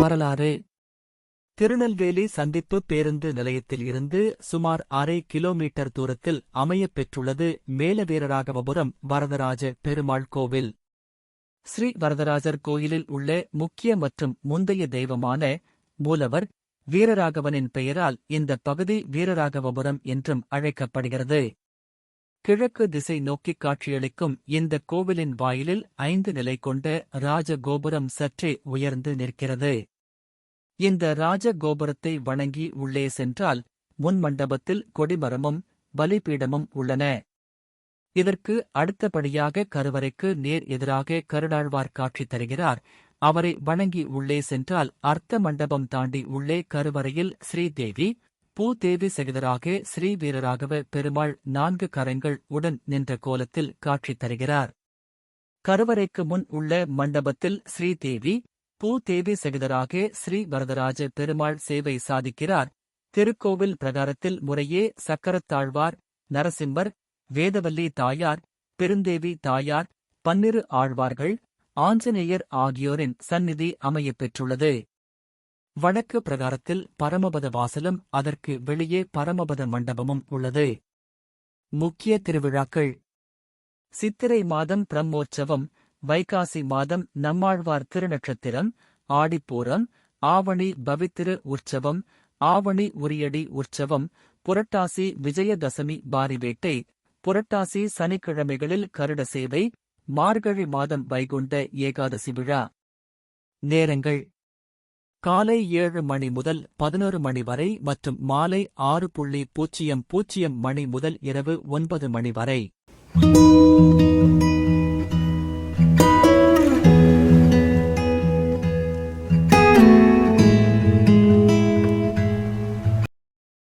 வரலாறு. திருநெல்வேலி சந்திப்பு பேருந்து நிலையத்தில் இருந்து சுமார் அரை கிலோமீட்டர் தூரத்தில் அமையப் பெற்றுள்ளது மேலவீரராகவபுரம் வரதராஜ பெருமாள் கோவில். ஸ்ரீ வரதராஜர் கோயிலில் உள்ள முக்கிய மற்றும் முந்தைய தெய்வமான மூலவர் வீரராகவனின் பெயரால் இந்த பகுதி வீரராகவபுரம் என்றும் அழைக்கப்படுகிறது. கிழக்கு திசை நோக்கிக் காட்சியளிக்கும் இந்த கோவிலின் வாயிலில் ஐந்து நிலை கொண்ட ராஜகோபுரம் சற்றே உயர்ந்து நிற்கிறது. இந்த ராஜகோபுரத்தை வணங்கி உள்ளே சென்றால் முன் மண்டபத்தில் கொடிமரமும் பலிபீடமும் உள்ளன. இதற்கு அடுத்தபடியாக கருவறைக்கு நேர் எதிராக கருடாழ்வார் காட்சி தருகிறார். அவரை வணங்கி உள்ளே சென்றால் அர்த்த மண்டபம் தாண்டி உள்ளே கருவறையில் ஸ்ரீதேவி பூதேவி சகிதராக ஸ்ரீ வீரராகவ பெருமாள் நான்கு கரங்கள் உடன் நின்ற கோலத்தில் காட்சி தருகிறார். கருவறைக்கு முன் உள்ள மண்டபத்தில் ஸ்ரீதேவி பூதேவி சகிதராக ஸ்ரீ வரதராஜ பெருமாள் சேவை சாதிக்கிறார். திருக்கோவில் பிரகாரத்தில் முறையே சக்கரத்தாழ்வார் நரசிம்மர் வேதவல்லி தாயார் பெருந்தேவி தாயார் பன்னிரு ஆழ்வார்கள் ஆஞ்சநேயர் ஆகியோரின் சந்நிதி அமையப் பெற்றுள்ளது. வடக்கு பிரகாரத்தில் பரமபத வாசலும் அதற்கு வெளியே பரமபத மண்டபமும் உள்ளது. முக்கிய திருவிழாக்கள். சித்திரை மாதம் பிரம்மோற்சவம் வைகாசி மாதம் நம்மாழ்வார் திருநட்சத்திரம் ஆடிப்பூரம் ஆவணி பவித்திரு உற்சவம் ஆவணி உரியடி உற்சவம் புரட்டாசி விஜயதசமி பாரிவேட்டை புரட்டாசி சனிக்கிழமைகளில் கருட சேவை மார்கழி மாதம் வைகுண்ட ஏகாதசி விழா. நேரங்கள். காலை ஏழு மணி முதல் பதினொரு மணி வரை மற்றும் மாலை ஆறு புள்ளி பூஜ்ஜியம் பூஜ்ஜியம் மணி முதல் இரவு ஒன்பது மணி வரை.